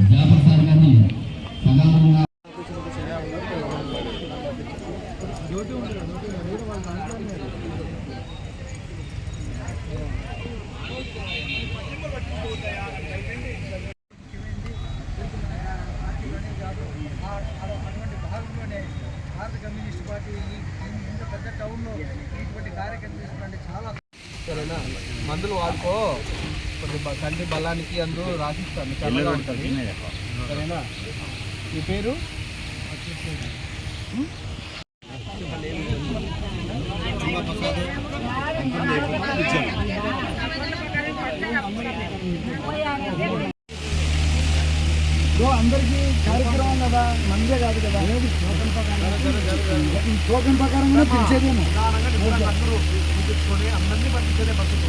Jafar sir భారత communist party ఇంత పెద్ద టౌన్లో ఇటువంటి కార్యక్రమం తీసుకుంటే చాలా మందులు వాడుకో. బ- కంటి బలానికి అందు రాసిస్తాను చల్లగా ఉంటుంది. సరేనా? మీ పేరు? అందరికి కార్యక్రమం కదా? మందే కాదు కదా? టోకెన్ ప్రకారం కూడా పిలిచేదేమో. అందరూ అందరినీ పట్టించేదే బస్సులు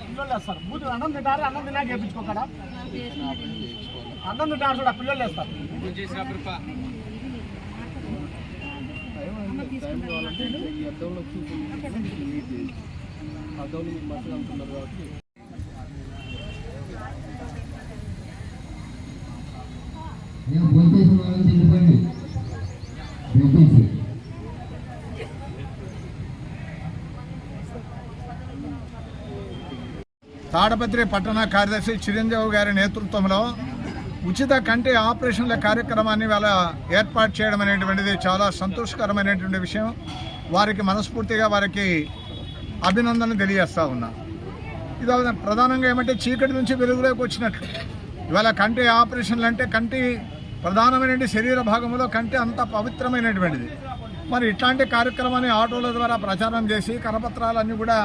పిల్లలు వేస్తారు బూతు అన్నం తింటారు అన్నం తిన్నా చేపించుకోకడా అన్నం తింటారు చూడ పిల్లలు వేస్తారు అద్దంలో చూసి అద్దంలో వాళ్ళని తెలిపండి దయచేసి తాడపత్రి పట్టణ కార్యదర్శి చిరంజీవి గారి నేతృత్వంలో ఉచిత కంటి ఆపరేషన్ల కార్యక్రమాన్ని వాళ్ళ ఏర్పాటు చేయడం అనేటువంటిది చాలా సంతోషకరమైనటువంటి విషయం. వారికి మనస్ఫూర్తిగా వారికి అభినందన తెలియజేస్తూ ఉన్నా. ఇది ప్రధానంగా ఏమంటే చీకటి నుంచి వెలుగులోకి వచ్చినట్లు. ఇవాళ కంటి ఆపరేషన్లు అంటే కంటి ప్రధానమైన శరీర భాగంలో కంటి అంత పవిత్రమైనటువంటిది. మరి ఇట్లాంటి కార్యక్రమాన్ని ఆటోల ద్వారా ప్రచారం చేసి కరపత్రాలన్నీ కూడా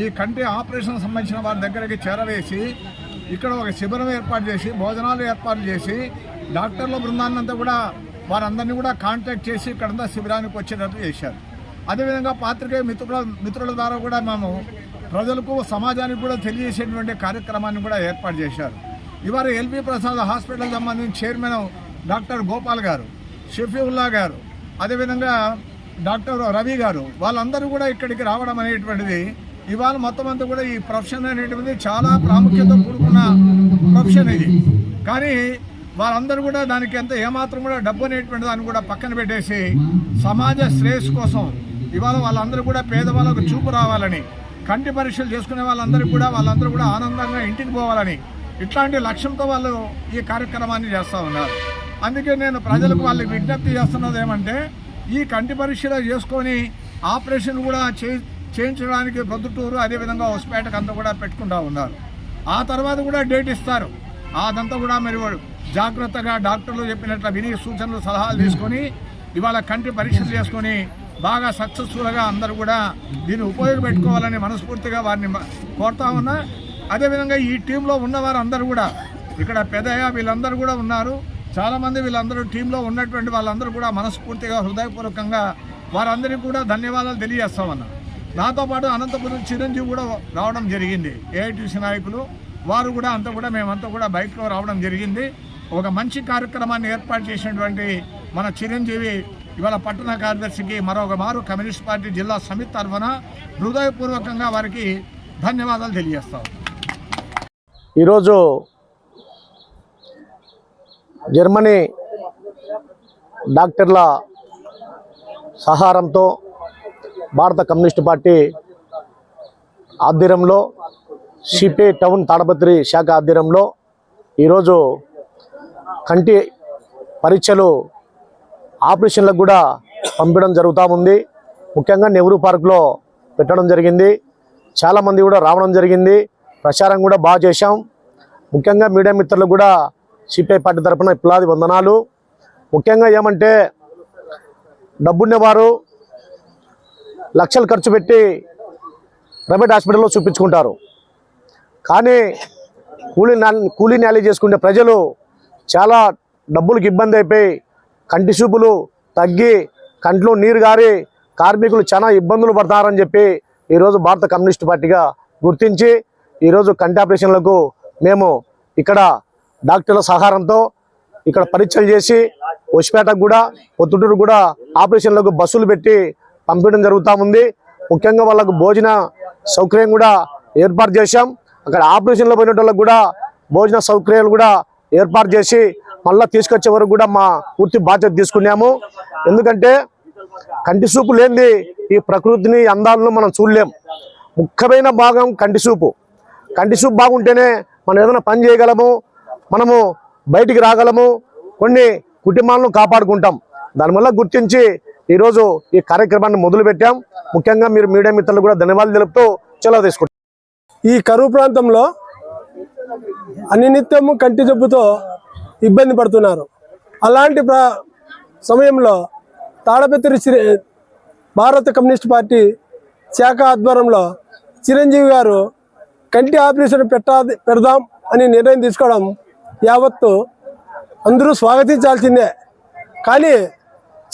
ఈ కంటి ఆపరేషన్ సంబంధించిన వారి దగ్గరికి చేరవేసి ఇక్కడ ఒక శిబిరం ఏర్పాటు చేసి భోజనాలు ఏర్పాటు చేసి డాక్టర్ల బృందాన్ని అంతా కూడా వారందరినీ కూడా కాంటాక్ట్ చేసి ఇక్కడంతా శిబిరానికి వచ్చేటట్టు చేశారు. అదేవిధంగా పాత్రికేయ మిత్రుల మిత్రుల ద్వారా కూడా మేము ప్రజలకు సమాజానికి కూడా తెలియజేసేటువంటి కార్యక్రమాన్ని కూడా ఏర్పాటు చేశారు. ఇవాళ ఎల్పి ప్రసాద్ హాస్పిటల్ సంబంధించిన చైర్మన్ డాక్టర్ గోపాల్ గారు షఫీవుల్లా గారు అదేవిధంగా డాక్టర్ రవి గారు వాళ్ళందరూ కూడా ఇక్కడికి రావడం అనేటువంటిది ఇవాళ మొత్తం అంతా కూడా ఈ ప్రొఫెషన్ అనేటువంటిది చాలా ప్రాముఖ్యత కూడుకున్న ప్రొఫెషన్ ఇది. కానీ వాళ్ళందరూ కూడా దానికి ఎంత ఏమాత్రం కూడా డబ్బు అనేటువంటి దాన్ని కూడా పక్కన పెట్టేసి సమాజ శ్రేయస్సు కోసం ఇవాళ వాళ్ళందరూ కూడా పేదవాళ్ళకు చూపు రావాలని కంటి పరీక్షలు చేసుకునే వాళ్ళందరూ కూడా వాళ్ళందరూ కూడా ఆనందంగా ఇంటికి పోవాలని ఇట్లాంటి లక్ష్యంతో వాళ్ళు ఈ కార్యక్రమాన్ని చేస్తూ ఉన్నారు. అందుకే నేను ప్రజలకు వాళ్ళకి విజ్ఞప్తి చేస్తున్నది ఏమంటే ఈ కంటి పరీక్షలు చేసుకొని ఆపరేషన్ కూడా చే చేయించడానికి ప్రొద్దుటూరు అదేవిధంగా హొస్పేటకు అంతా కూడా పెట్టుకుంటా ఉన్నారు. ఆ తర్వాత కూడా డేట్ ఇస్తారు. అదంతా కూడా మరి జాగ్రత్తగా డాక్టర్లు చెప్పినట్లు విని సూచనలు సలహాలు తీసుకొని ఇవాళ కంటి పరీక్షలు చేసుకొని బాగా సక్సెస్ఫుల్గా అందరూ కూడా దీన్ని ఉపయోగపెట్టుకోవాలని మనస్ఫూర్తిగా వారిని కోరుతా ఉన్నా. అదేవిధంగా ఈ టీంలో ఉన్నవారు అందరూ కూడా ఇక్కడ పెదయ్య వీళ్ళందరూ కూడా ఉన్నారు. చాలామంది వీళ్ళందరూ టీంలో ఉన్నటువంటి వాళ్ళందరూ కూడా మనస్ఫూర్తిగా హృదయపూర్వకంగా వారందరికీ కూడా ధన్యవాదాలు తెలియజేస్తామన్నా నాతో పాటు అనంతపురం చిరంజీవి కూడా రావడం జరిగింది. ఏఐటీసీ నాయకులు వారు కూడా అంతా కూడా మేమంతా కూడా బైక్లో రావడం జరిగింది. ఒక మంచి కార్యక్రమాన్ని ఏర్పాటు చేసినటువంటి మన చిరంజీవి ఇవాళ పట్టణ కార్యదర్శికి మరొక మారు కమ్యూనిస్ట్ పార్టీ జిల్లా సమితి తరఫున హృదయపూర్వకంగా వారికి ధన్యవాదాలు తెలియజేస్తాం. ఈరోజు జర్మనీ డాక్టర్ల సహారంతో భారత కమ్యూనిస్ట్ పార్టీ ఆధ్వర్యంలో సిపే టౌన్ తాడపత్రి శాఖ ఆధ్వర్యంలో ఈరోజు కంటి పరీక్షలు ఆపరేషన్లకు కూడా పంపడం జరుగుతూ ఉంది. ముఖ్యంగా నెహ్రూ పార్క్లో పెట్టడం జరిగింది. చాలామంది కూడా రావడం జరిగింది. ప్రచారం కూడా బాగా చేశాం. ముఖ్యంగా మీడియా మిత్రులకు కూడా సిపిఐ పార్టీ తరఫున ఇప్పులాది వందనాలు. ముఖ్యంగా ఏమంటే డబ్బున్నవారు లక్షలు ఖర్చు పెట్టి ప్రైవేట్ హాస్పిటల్లో చూపించుకుంటారు. కానీ కూలీ కూలీ న్యాలీ చేసుకునే ప్రజలు చాలా డబ్బులకు ఇబ్బంది అయిపోయి కంటి చూపులు తగ్గి కంట్లో నీరు గారి కార్మికులు చాలా ఇబ్బందులు పడతారని చెప్పి ఈరోజు భారత కమ్యూనిస్ట్ పార్టీగా గుర్తించి ఈరోజు కంటి ఆపరేషన్లకు మేము ఇక్కడ డాక్టర్ల సహకారంతో ఇక్కడ పరీక్షలు చేసి హొసిపేటకు కూడా పొత్తుటూరు కూడా ఆపరేషన్లకు బస్సులు పెట్టి పంపించడం జరుగుతూ ఉంది. ముఖ్యంగా వాళ్ళకు భోజన సౌకర్యం కూడా ఏర్పాటు చేశాం. అక్కడ ఆపరేషన్లో పోయిన వాళ్ళకు కూడా భోజన సౌకర్యాలు కూడా ఏర్పాటు చేసి మళ్ళీ తీసుకొచ్చే వరకు కూడా మా పూర్తి బాధ్యత తీసుకున్నాము. ఎందుకంటే కంటి చూపు లేనిది ఈ ప్రకృతిని అందాలను మనం చూడలేం. ముఖ్యమైన భాగం కంటి చూపు కంటి చూపు బాగుంటేనే మనం ఏదైనా పని చేయగలము మనము బయటికి రాగలము కొన్ని కుటుంబాలను కాపాడుకుంటాం. దానివల్ల గుర్తించి ఈరోజు ఈ కార్యక్రమాన్ని మొదలుపెట్టాం. ముఖ్యంగా మీరు మీడియా మిత్రులు కూడా ధన్యవాదాలు తెలుపుతూ సెలవు తీసుకుంటాం ఈ కరువు ప్రాంతంలో అనినిత్యము కంటి జబ్బుతో ఇబ్బంది పడుతున్నారు. అలాంటి సమయంలో తాడపత్రి శ్రీ భారత కమ్యూనిస్ట్ పార్టీ శాఖ ఆధ్వర్యంలో చిరంజీవి గారు కంటి ఆపరేషన్ పెట్టా పెడదాం అని నిర్ణయం తీసుకోవడం యావత్తు అందరూ స్వాగతించాల్సిందే. కానీ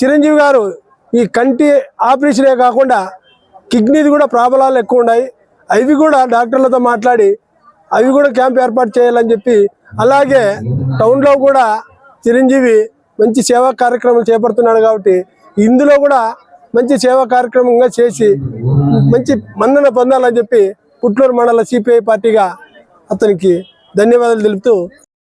చిరంజీవి గారు ఈ కంటి ఆపరేషనే కాకుండా కిడ్నీది కూడా ప్రాబ్లాలు ఎక్కువ ఉన్నాయి. అవి కూడా డాక్టర్లతో మాట్లాడి అవి కూడా క్యాంప్ ఏర్పాటు చేయాలని చెప్పి అలాగే టౌన్లో కూడా చిరంజీవి మంచి సేవా కార్యక్రమాలు చేపడుతున్నాడు కాబట్టి ఇందులో కూడా మంచి సేవా కార్యక్రమంగా చేసి మంచి మందన పొందాలని చెప్పి పుట్లూరు మండల సిపిఐ పార్టీగా అతనికి ధన్యవాదాలు తెలుపుతూ